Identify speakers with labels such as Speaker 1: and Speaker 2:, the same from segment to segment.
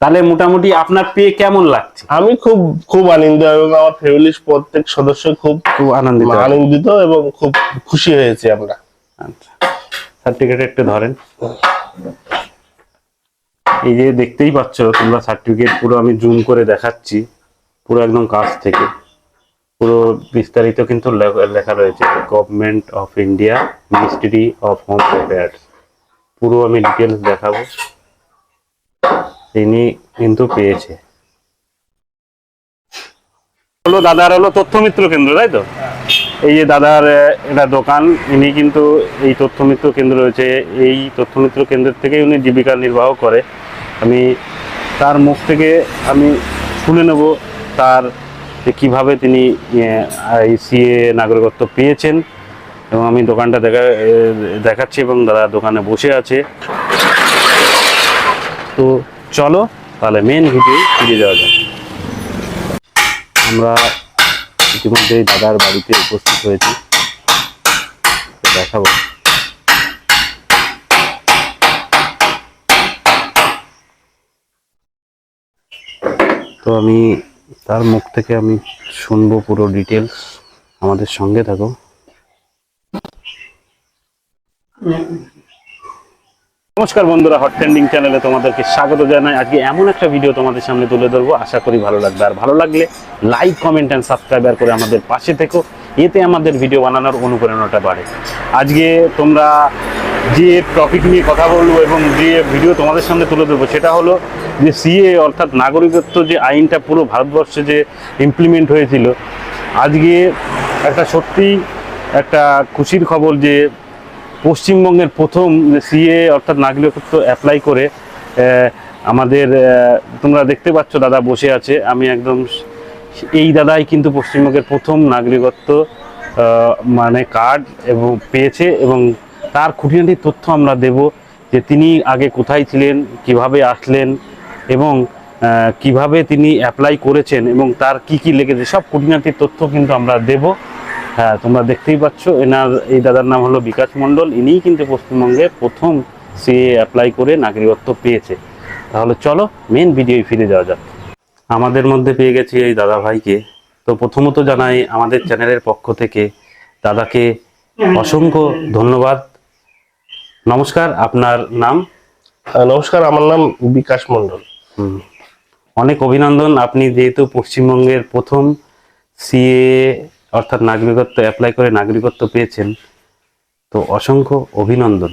Speaker 1: তাহলে মোটামুটি আপনার পেয়ে কেমন লাগছে?
Speaker 2: আমি খুব খুব আনন্দ এবং আমার ফ্যামিলির প্রত্যেক সদস্য খুব
Speaker 1: খুব আনন্দিত।
Speaker 2: আনন্দিত এবং খুব খুশি হয়েছি আমরা।
Speaker 1: আচ্ছা। সার্টিফিকেট একটু ধরেন। এই যে দেখতেই পাচ্ছ তোমরা সার্টিফিকেট পুরো আমি জুম করে দেখাচ্ছি। পুরো একদম কাছ থেকে। পুরো বিস্তারিত কিন্তু লেখা রয়েছে। Government of India ministry of home affairs পুরো আমি ডিটেলস দেখাবো। তিনি কিন্তু পেয়েছে। হলো দাদার হলো তথ্য মিত্র কেন্দ্র, তাই তো? এই যে দাদার এটা দোকান, ইনি কিন্তু এই তথ্য মিত্র কেন্দ্র রয়েছে। এই তথ্য মিত্র কেন্দ্র থেকে উনি জীবিকা নির্বাহ করে। আমি তার মুখ থেকে আমি শুনে নেব তার যে কীভাবে তিনি সিএ নাগরিকত্ব পেয়েছেন। এবং আমি দোকানটা দেখা দেখাচ্ছি এবং দাদা দোকানে বসে আছে। তো চলো, তাহলে মেন ভিডিও ফিরে যাওয়া যাক। আমরা ইতিমধ্যে দাদার বাড়িতে উপস্থিত হয়েছি। দেখাবো। তো আমি তার মুখ থেকে আমি শুনব পুরো ডিটেলস আমাদের সঙ্গে থাকো। নমস্কার বন্ধুরা হট ট্রেন্ডিং চ্যানেলে তোমাদেরকে স্বাগত জানাই। আজকে এমন একটা ভিডিও তোমাদের সামনে তুলে ধরবো, আশা করি ভালো লাগবে। আর ভালো লাগলে লাইক কমেন্ট অ্যান্ড সাবস্ক্রাইবার করে আমাদের পাশে থেকো। এতে আমাদের ভিডিও বানানোর অনুপ্রেরণাটা বাড়ে। আজকে তোমরা যে টপিক নিয়ে কথা বলব এবং যে ভিডিও তোমাদের সামনে তুলে ধরবো, সেটা হলো যে সিএ অর্থাৎ নাগরিকত্ব যে আইনটা পুরো ভারতবর্ষে যে ইমপ্লিমেন্ট হয়েছিল, আজকে একটা সত্যি একটা খুশির খবর যে পশ্চিমবঙ্গের প্রথম সিএ অর্থাৎ নাগরিকত্ব অ্যাপ্লাই করে আমাদের তোমরা দেখতে পাচ্ছ দাদা বসে আছে। আমি একদম এই দাদাই কিন্তু পশ্চিমবঙ্গের প্রথম নাগরিকত্ব মানে কার্ড এবং পেয়েছে এবং তার খুঁটিনাটি তথ্য আমরা দেব যে তিনি আগে কোথায় ছিলেন, কীভাবে আসলেন এবং কীভাবে তিনি অ্যাপ্লাই করেছেন এবং তার কি কি লেগেছে, সব খুঁটিনাটির তথ্য কিন্তু আমরা দেব। হ্যাঁ তোমরা দেখতেই পাচ্ছ এনার এই দাদার নাম হলো বিকাশ মণ্ডল। ইনিই কিন্তু পশ্চিমবঙ্গে প্রথম সিএ অ্যাপ্লাই করে নাগরিকত্ব পেয়েছে। তাহলে চলো মেন ভিডিওয় ফিরে যাওয়া যাক। আমাদের মধ্যে পেয়ে গেছি এই দাদা ভাইকে। তো প্রথমত জানাই আমাদের চ্যানেলের পক্ষ থেকে দাদাকে অসংখ্য ধন্যবাদ। নমস্কার আপনার নাম?
Speaker 2: নমস্কার আমার নাম বিকাশ মন্ডল
Speaker 1: হুম। অনেক অভিনন্দন আপনি যেহেতু পশ্চিমবঙ্গের প্রথম সিএ অর্থাৎ নাগরিকত্ব অ্যাপ্লাই করে নাগরিকত্ব পেয়েছেন। তো অসংখ্য অভিনন্দন।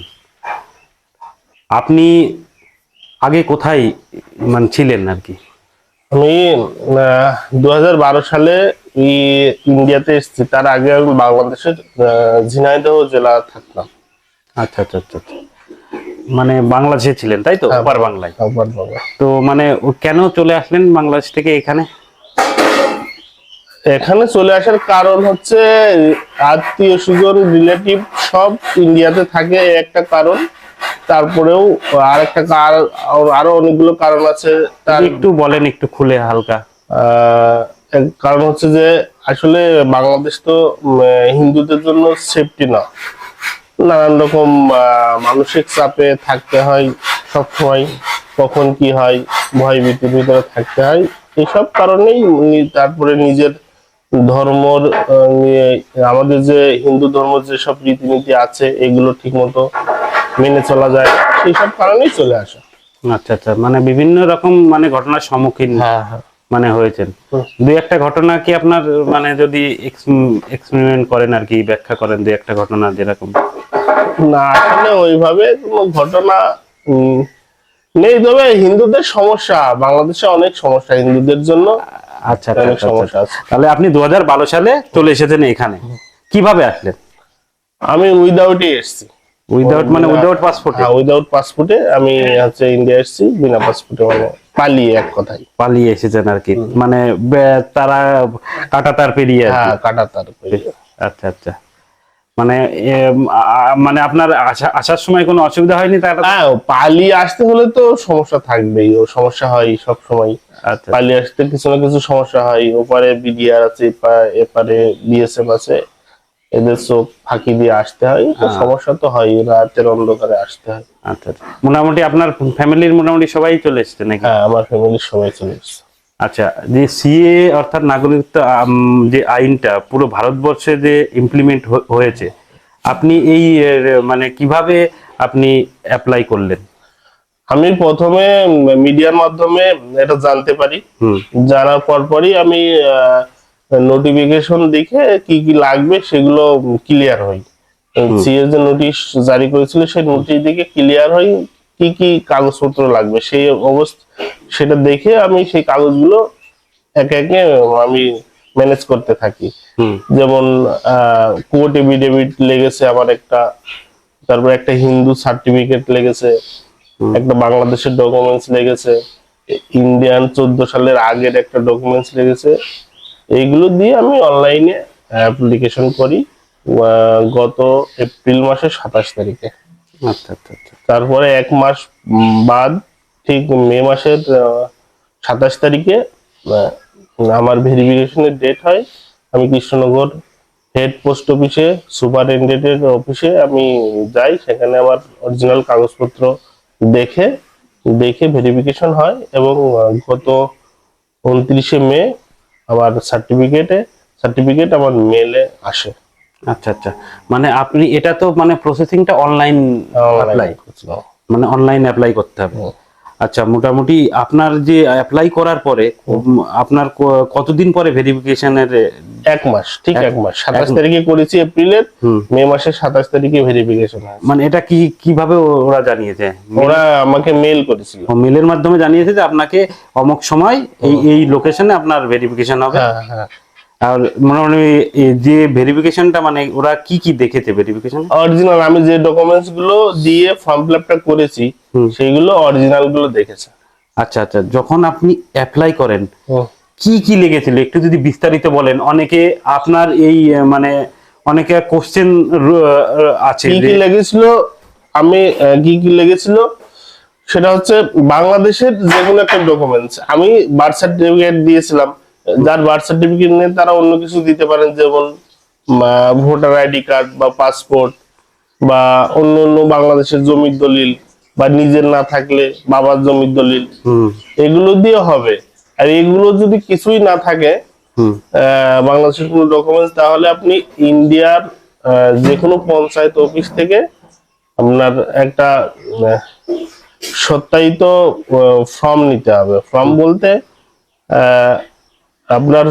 Speaker 1: আপনি আগে কোথায় মানে ছিলেন আর কি?
Speaker 2: আমি দু সালে ইন্ডিয়াতে এসেছি। তার আগে আমি বাংলাদেশের ঝিনাইদহ জেলা থাকতাম।
Speaker 1: আচ্ছা আচ্ছা আচ্ছা আচ্ছা। মানে বাংলাদেশে ছিলেন তাই তো?
Speaker 2: হ্যাঁ।
Speaker 1: ওপার বাংলায়। তো মানে কেন চলে আসলেন বাংলাদেশ থেকে এখানে?
Speaker 2: এখানে চলে আসার কারণ হচ্ছে আত্মীয় স্বজন রিলেটিভ সব ইন্ডিয়াতে থাকে এই একটা কারণ। তারপরেও আর একটা আরও অনেকগুলো কারণ আছে। তার
Speaker 1: একটু বলেন একটু খুলে হালকা।
Speaker 2: কারণ হচ্ছে যে আসলে বাংলাদেশ তো হিন্দুদের জন্য সেফটি না। নানান রকম মানসিক চাপে থাকতে হয় সব সময় কখন কি হয় ভয় ভীতির ভিতরে থাকতে হয়। এইসব কারণেই তারপরে নিজের ধর্মর আমাদের যে হিন্দু ধর্ম যে সব রীতিনীতি আছে এগুলো ঠিক মতো মেনে চলা যায় সেই সব কারণেই চলে আসা।
Speaker 1: আচ্ছা আচ্ছা। মানে বিভিন্ন রকম মানে ঘটনার সম্মুখীন
Speaker 2: হ্যাঁ হ্যাঁ।
Speaker 1: মানে হয়েছেন। দুই একটা ঘটনা কি আপনার মানে যদি এক্সপেরিমেন্ট করেন আর কি ব্যাখ্যা করেন দুই একটা ঘটনা যেরকম?
Speaker 2: না আসলে ওইভাবে কোনো ঘটনা নেই। তবে হিন্দুদের সমস্যা বাংলাদেশে অনেক সমস্যা হিন্দুদের জন্য।
Speaker 1: আচ্ছা আচ্ছা,
Speaker 2: অনেক
Speaker 1: আচ্ছা, আচ্ছা। তাহলে আপনি দু সালে চলে এসেছেন এখানে। কীভাবে আসলেন?
Speaker 2: আমি উইদাউটই এসেছি।
Speaker 1: উইদাউট মানে উইদাউট পাসপোর্ট
Speaker 2: হ্যাঁ উইদাউট পাসপোর্টে আমি হচ্ছে ইন্ডিয়া এসেছি বিনা পাসপোর্টে মানে পালিয়ে এক কথায়।
Speaker 1: পালিয়ে এসেছেন আর কি। মানে তারা কাটাতার পেরিয়ে
Speaker 2: হ্যাঁ কাটাতার পেরিয়ে।
Speaker 1: আচ্ছা আচ্ছা। মানে মানে আপনার আসার সময় কোনো অসুবিধা হয়নি তার?
Speaker 2: পালিয়ে আসতে হলে তো সমস্যা থাকবেই ও সমস্যা হয় সব সময়।
Speaker 1: আচ্ছা।
Speaker 2: পালিয়ে আসতে কিছু না কিছু সমস্যা হয় ওপারে বিডিআর আছে এপারে বিএসএফ আছে এদের চোখ ফাঁকি দিয়ে আসতে হয়
Speaker 1: হ্যাঁ।
Speaker 2: সমস্যা তো হয় রাতের অন্ধকারে আসতে হয়।
Speaker 1: আচ্ছা আচ্ছা। মোটামুটি আপনার ফ্যামিলির মোটামুটি সবাই চলে এসছে নাকি?
Speaker 2: হ্যাঁ আমার ফ্যামিলির সবাই চলে এসছে।
Speaker 1: আচ্ছা যে সিএ অর্থাৎ নাগরিকত্ব যে আইনটা পুরো ভারতবর্ষে যে ইমপ্লিমেন্ট হয়েছে আপনি এই মানে কীভাবে আপনি অ্যাপ্লাই করলেন?
Speaker 2: আমি প্রথমে মিডিয়ার মাধ্যমে এটা জানতে পারি। জানার পর পরই আমি নোটিফিকেশন দেখে কি কি লাগবে সেগুলো ক্লিয়ার হই। সিএ যে নোটিশ জারি করেছিল সেই নোটিশ দেখে ক্লিয়ার হই কি কি কাগজপত্র লাগবে। সেই অবস্থা সেটা দেখে আমি সেই কাগজগুলো একে একে আমি ম্যানেজ করতে থাকি। যেমন কোর্ট এফিডেভিট লেগেছে আমার একটা তারপর একটা হিন্দু সার্টিফিকেট লেগেছে একটা বাংলাদেশের ডকুমেন্টস লেগেছে ইন্ডিয়ান চোদ্দ সালের আগের একটা ডকুমেন্টস লেগেছে। এইগুলো দিয়ে আমি অনলাইনে অ্যাপ্লিকেশন করি গত এপ্রিল মাসের সাতাশ তারিখে।
Speaker 1: আচ্ছা আচ্ছা আচ্ছা।
Speaker 2: তারপরে এক মাস বাদ ঠিক মে মাসের সাতাশ তারিখে আমার ভেরিফিকেশনের ডেট হয়। আমি কৃষ্ণনগর হেড পোস্ট অফিসে সুপারিনটেন্ডেন্টের অফিসে আমি যাই সেখানে আমার অরিজিনাল কাগজপত্র দেখে দেখে ভেরিফিকেশন হয় এবং গত উনত্রিশে মে আমার সার্টিফিকেটে সার্টিফিকেট আমার মেলে আসে।
Speaker 1: আচ্ছা আচ্ছা। মানে আপনি এটা তো মানে প্রসেসিংটা অনলাইন অ্যাপ্লাই। মানে অনলাইন অ্যাপ্লাই করতে হবে। আচ্ছা মোটামুটি আপনার যে অ্যাপ্লাই করার পরে আপনার কতদিন পরে ভেরিফিকেশনের
Speaker 2: এক মাস ঠিক
Speaker 1: এক-
Speaker 2: মাস। সাতাশ তারিখে করেছি এপ্রিলের মে মাসের সাতাশ তারিখে ভেরিফিকেশন
Speaker 1: মানে এটা কি কীভাবে ওরা জানিয়েছে?
Speaker 2: ওরা আমাকে মেল করেছিল।
Speaker 1: মেলের মাধ্যমে জানিয়েছে যে আপনাকে অমুক সময় এই এই লোকেশনে আপনার ভেরিফিকেশন হবে।
Speaker 2: হ্যাঁ হ্যাঁ।
Speaker 1: আর এই যে ভেরিফিকেশনটা মানে ওরা কি কি দেখেছে ভেরিফিকেশন
Speaker 2: অরিজিনাল আমি যে ডকুমেন্টসগুলো দিয়ে ফর্ম ফিল আপটা করেছি। সেইগুলো অরিজিনালগুলো দেখেছে।
Speaker 1: আচ্ছা আচ্ছা যখন আপনি অ্যাপ্লাই করেন কি কি লেগেছিল? একটু যদি বিস্তারিত বলেন। অনেকে আপনার এই মানে অনেকে কোশ্চেন আছে
Speaker 2: কি কি লেগেছিল? আমি কি কি লেগেছিল? সেটা হচ্ছে বাংলাদেশের যে কোনো একটা ডকুমেন্টস আমি বার্থ সার্টিফিকেট দিয়েছিলাম। যার বার্থ সার্টিফিকেট নিয়ে তারা অন্য কিছু দিতে পারেন যেমন ভোটার আইডি কার্ড বা পাসপোর্ট বা অন্য অন্য বাংলাদেশের জমির দলিল বা নিজের না থাকলে বাবার জমির দলিল। এগুলো দিয়ে হবে। আর এগুলো যদি কিছুই না থাকে বাংলাদেশের কোনো ডকুমেন্টস তাহলে আপনি ইন্ডিয়ার যে কোনো পঞ্চায়েত অফিস থেকে আপনার একটা সত্যায়িত ফর্ম নিতে হবে। ফর্ম বলতে আপনার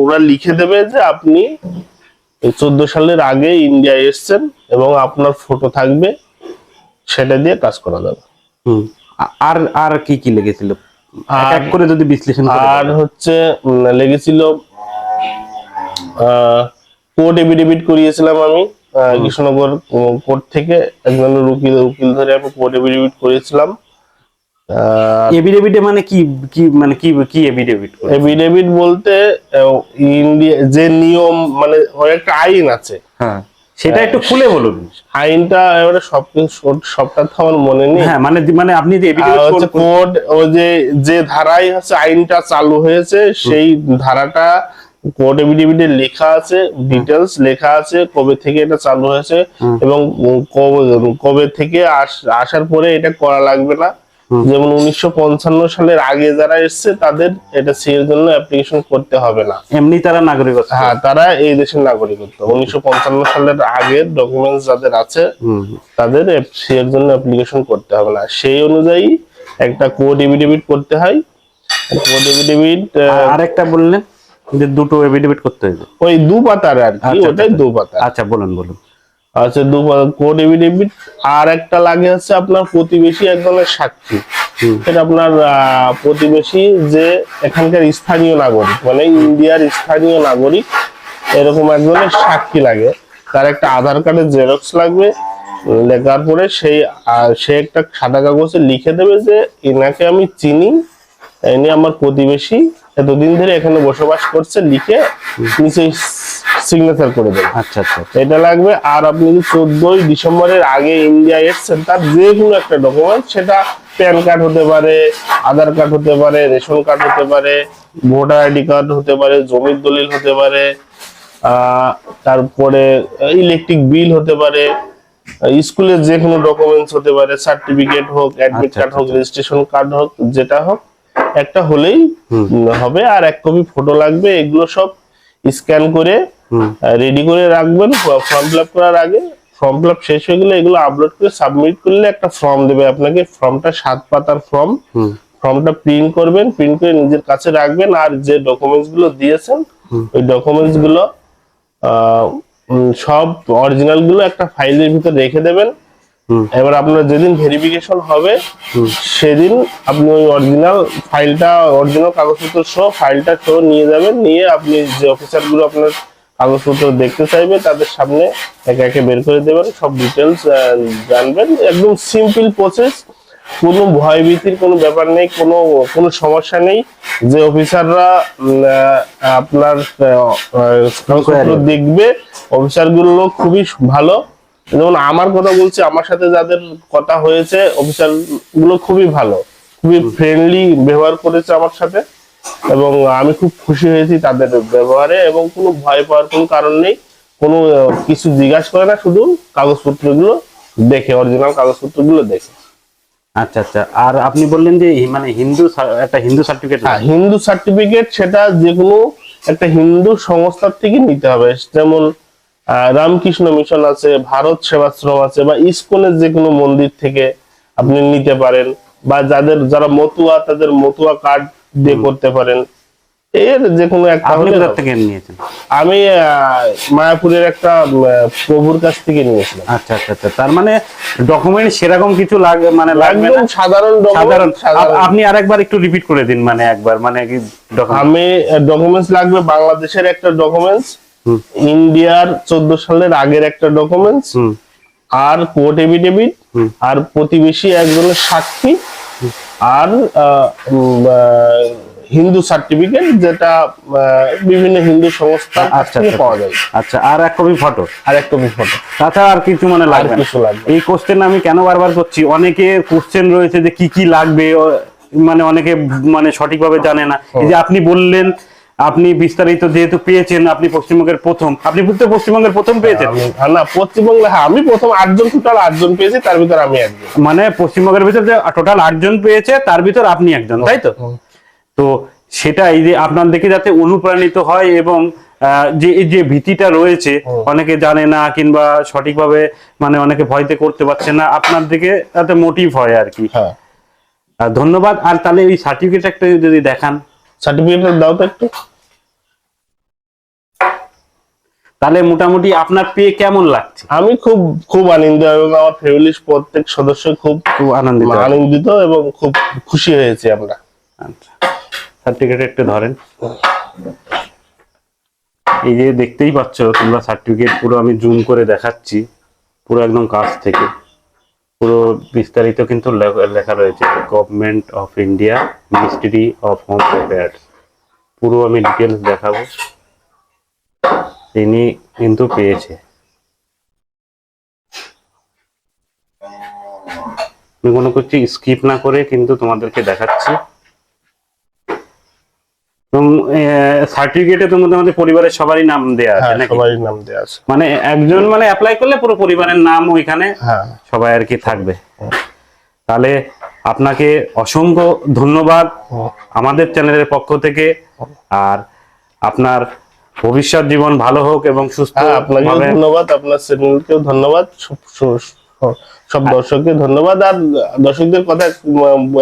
Speaker 2: ওরা লিখে দেবে যে আপনি চোদ্দ সালের আগে ইন্ডিয়া এসছেন এবং আপনার ফটো থাকবে সেটা দিয়ে কাজ করা যাবে।
Speaker 1: হুম। আর আর কি কি লেগেছিল? এক করে যদি বিশ্লেষণ
Speaker 2: আর। হচ্ছে লেগেছিল কোর্ট এফিডেভিট করিয়েছিলাম আমি কৃষ্ণনগর কোর্ট থেকে একজন উকিল উকিল ধরে আমি কোর্ট এফিডেভিট করেছিলাম
Speaker 1: এভিডেভিটে মানে কি কি মানে কি কি এভিডেভিট
Speaker 2: এফিডেভিট বলতে ইন্ডিয়া যে নিয়ম মানে একটা আইন আছে।
Speaker 1: হ্যাঁ। সেটা একটু খুলে বলুন।
Speaker 2: আইনটা এবারে সব সবটা তো আমার মনে নেই।
Speaker 1: হ্যাঁ মানে মানে আপনি যে
Speaker 2: কোড ও যে যে ধারায় হচ্ছে আইনটা চালু হয়েছে সেই ধারাটা কোড এফিডেভিটে লেখা আছে ডিটেলস লেখা আছে কবে থেকে এটা চালু হয়েছে এবং কবে থেকে আস- আসার পরে এটা করা লাগবে না। যেমন উনিশশো পঞ্চান্ন সালের আগে যারা এসছে তাদের এটা সি এর জন্য অ্যাপ্লিকেশন করতে হবে না।
Speaker 1: এমনি তারা নাগরিকত্ব।
Speaker 2: হ্যাঁ তারা এই দেশের নাগরিকত্ব। উনিশশো পঞ্চান্ন সালের আগের ডকুমেন্টস যাদের আছে তাদের সি এর জন্য অ্যাপ্লিকেশন করতে হবে না। সেই অনুযায়ী একটা কোড এফিডেভিট করতে হয়। কোড এফিডেভিট
Speaker 1: আর আরেকটা বললেন যে দুটো এভিডেভিট করতে হবে
Speaker 2: ওই দু পাতার আর কি
Speaker 1: আচ্ছা,
Speaker 2: ওটাই
Speaker 1: আচ্ছা।
Speaker 2: দু পাতা
Speaker 1: আচ্ছা বলুন বলুন।
Speaker 2: আচ্ছা দু কোড এফিডেভিট আর একটা লাগে হচ্ছে আপনার প্রতিবেশী এক একজনের সাক্ষী। এটা আপনার প্রতিবেশী যে এখানকার স্থানীয় নাগরিক মানে ইন্ডিয়ার স্থানীয় নাগরিক এরকম একজনের সাক্ষী লাগে। তার একটা আধার কার্ডের জেরক্স লাগবে লেখার পরে সেই সে একটা সাদা কাগজে লিখে দেবে যে এনাকে আমি চিনি ইনি আমার প্রতিবেশী এতদিন ধরে এখানে বসবাস করছে লিখে নিচে সিগনেচার করে দেবে
Speaker 1: আচ্ছা আচ্ছা
Speaker 2: এটা লাগবে আর আপনি যদি চোদ্দই ডিসেম্বরের আগে ইন্ডিয়া এসছেন তার যে কোনো একটা ডকুমেন্ট সেটা প্যান কার্ড হতে পারে আধার কার্ড হতে পারে রেশন কার্ড হতে পারে ভোটার আইডি কার্ড হতে পারে জমির দলিল হতে পারে তারপরে ইলেকট্রিক বিল হতে পারে স্কুলের যে কোনো ডকুমেন্টস হতে পারে সার্টিফিকেট হোক অ্যাডমিট
Speaker 1: আচ্ছা,
Speaker 2: কার্ড হোক
Speaker 1: আচ্ছা।
Speaker 2: রেজিস্ট্রেশন কার্ড হোক যেটা হোক একটা হলেই হবে আর এক কপি ফটো লাগবে এগুলো সব স্ক্যান করে রেডি করে রাখবেন ফর্ম ফিল করার আগে। ফর্ম ফিল শেষ হয়ে গেলে এগুলো আপলোড করে সাবমিট করলে একটা ফর্ম দেবে আপনাকে ফর্মটা সাত পাতার ফর্ম ফর্মটা প্রিন্ট করবেন প্রিন্ট করে নিজের কাছে রাখবেন আর যে ডকুমেন্টসগুলো দিয়েছেন ওই ডকুমেন্টসগুলো আহ, সব অরিজিনালগুলো একটা ফাইলের ভিতর রেখে দেবেন। এবার আপনার যেদিন ভেরিফিকেশন হবে। সেদিন আপনি ওই অরিজিনাল ফাইলটা অরিজিনাল কাগজপত্র সহ ফাইলটা সহ নিয়ে যাবেন নিয়ে আপনি যে অফিসারগুলো আপনার কাগজপত্র দেখতে চাইবে তাদের সামনে একে একে বের করে দেবেন সব ডিটেলস জানবেন। একদম সিম্পল প্রসেস কোনো ভয় ভীতির কোনো ব্যাপার নেই কোনো কোনো সমস্যা নেই। যে অফিসাররা আপনার দেখবে অফিসারগুলো খুবই ভালো। যেমন আমার কথা বলছি আমার সাথে যাদের কথা হয়েছে অফিসারগুলো খুবই ভালো খুবই ফ্রেন্ডলি ব্যবহার করেছে আমার সাথে এবং আমি খুব খুশি হয়েছি তাদের ব্যবহারে এবং কোনো ভয় পাওয়ার কোনো কারণ নেই কোনো কিছু জিজ্ঞাসা করে না শুধু কাগজপত্রগুলো দেখে অরিজিনাল কাগজপত্রগুলো দেখে।
Speaker 1: আচ্ছা আচ্ছা আর আপনি বললেন যে মানে হিন্দু একটা হিন্দু সার্টিফিকেট
Speaker 2: হ্যাঁ হিন্দু সার্টিফিকেট সেটা যে কোনো একটা হিন্দু সংস্থার থেকে নিতে হবে যেমন রামকৃষ্ণ মিশন আছে ভারত সেবাশ্রম আছে বা ইস্কনের যে কোনো মন্দির থেকে আপনি নিতে পারেন বা যাদের যারা মতুয়া তাদের মতুয়া কার্ড দিয়ে করতে পারেন। এর যে কোনো একটা।
Speaker 1: থেকে নিয়েছেন?
Speaker 2: আমি মায়াপুরের একটা প্রভুর কাছ থেকে নিয়েছিলাম।
Speaker 1: আচ্ছা আচ্ছা আচ্ছা। তার মানে ডকুমেন্ট সেরকম কিছু লাগে মানে লাগবে না?
Speaker 2: সাধারণ
Speaker 1: সাধারণ। আপনি আরেকবার একটু রিপিট করে দিন মানে একবার মানে
Speaker 2: আমি ডকুমেন্টস লাগবে বাংলাদেশের একটা ডকুমেন্টস। ইন্ডিয়ার চোদ্দ সালের আগের একটা ডকুমেন্টস আর কোর্ট এফিডেভিট
Speaker 1: হুম।
Speaker 2: আর প্রতিবেশী একজনের সাক্ষী আর হিন্দু সার্টিফিকেট যেটা বিভিন্ন হিন্দু সংস্থা কাছ
Speaker 1: আচ্ছা আচ্ছা,
Speaker 2: পাওয়া যায়।
Speaker 1: আচ্ছা আর এক কপি ফটো
Speaker 2: আর এক কপি ফটো
Speaker 1: তাছাড়া আর কিছু মানে লাগবে
Speaker 2: কিছু লাগবে
Speaker 1: এই কোশ্চেন আমি কেন বারবার করছি? অনেকে কোশ্চেন রয়েছে যে কি কি লাগবে? মানে অনেকে মানে সঠিকভাবে জানে না। এই যে আপনি বললেন আপনি বিস্তারিত যেহেতু পেয়েছেন আপনি পশ্চিমবঙ্গের প্রথম। আপনি তো পশ্চিমবঙ্গের প্রথম পেয়েছেন?
Speaker 2: না পশ্চিমবঙ্গে হ্যাঁ আমি প্রথম আটজন টোটাল আটজন পেয়েছি তার ভিতর আমি একজন।
Speaker 1: মানে পশ্চিমবঙ্গের ভিতর যে টোটাল আটজন পেয়েছে তার ভিতর আপনি একজন তাই তো? তো সেটা এই যে আপনার দেখে যাতে অনুপ্রাণিত হয় এবং যে যে ভীতিটা রয়েছে অনেকে জানে না কিংবা সঠিকভাবে মানে অনেকে ভয়তে করতে পারছে না আপনার দিকে তাতে মোটিভ হয় আর কি।
Speaker 2: হ্যাঁ।
Speaker 1: আর ধন্যবাদ। আর তাহলে এই সার্টিফিকেট একটা যদি দেখান।
Speaker 2: সার্টিফিকেট দাও তো একটু।
Speaker 1: তাহলে মোটামুটি আপনার পেয়ে কেমন লাগছে?
Speaker 2: আমি খুব খুব আনন্দিত এবং আমার ফ্যামিলির প্রত্যেক সদস্য খুব
Speaker 1: খুব আনন্দিত।
Speaker 2: আনন্দিত এবং খুব খুশি হয়েছি আমরা।
Speaker 1: আচ্ছা সার্টিফিকেট একটু ধরেন। এই যে দেখতেই পাচ্ছ তোমরা সার্টিফিকেট পুরো আমি জুম করে দেখাচ্ছি পুরো একদম কাছ থেকে। পুরো বিস্তারিত কিন্তু লেখা রয়েছে government of India ministry of home affairs পুরো আমি ডিটেলস দেখাবো। তিনি কিন্তু পেয়েছে। আমি কোনো কিছু স্কিপ না করে কিন্তু তোমাদেরকে দেখাচ্ছি। সার্টিফিকেটে তোমাদের আমাদের পরিবারের সবারই নাম দেয়া আছে
Speaker 2: হ্যাঁ
Speaker 1: নাকি?
Speaker 2: সবারই নাম দেওয়া আছে।
Speaker 1: মানে একজন মানে অ্যাপ্লাই করলে পুরো পরিবারের নাম ওইখানে
Speaker 2: হ্যাঁ।
Speaker 1: সবাই আর কি থাকবে। তাহলে আপনাকে অসংখ্য ধন্যবাদ আমাদের চ্যানেলের পক্ষ থেকে। আর আপনার ভবিষ্যৎ জীবন ভালো হোক এবং সুস্থ
Speaker 2: হ্যাঁ আপনাকেও ধন্যবাদ আপনার চ্যানেলকেও ধন্যবাদ। সব- সব দর্শককে ধন্যবাদ। আর দর্শকদের কথা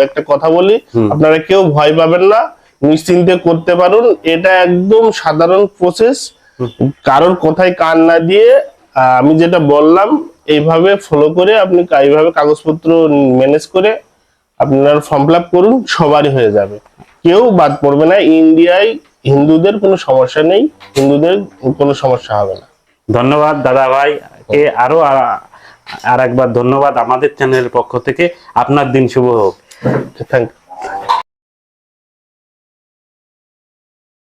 Speaker 2: একটা কথা বলি আপনারা কেউ ভয় পাবেন না নিশ্চিন্তে করতে পারুন। এটা একদম সাধারণ প্রসেস কারোর কোথায় কান না দিয়ে আমি যেটা বললাম এইভাবে ফলো করে আপনি এইভাবে কাগজপত্র ম্যানেজ করে আপনার ফর্ম ফিল করুন সবারই হয়ে যাবে। কেউ বাদ পড়বে না। ইন্ডিয়ায় হিন্দুদের কোনো সমস্যা নেই হিন্দুদের কোনো সমস্যা হবে না।
Speaker 1: ধন্যবাদ দাদা ভাই কে আরও আর একবার ধন্যবাদ আমাদের চ্যানেলের পক্ষ থেকে। আপনার দিন শুভ হোক।
Speaker 2: Thank you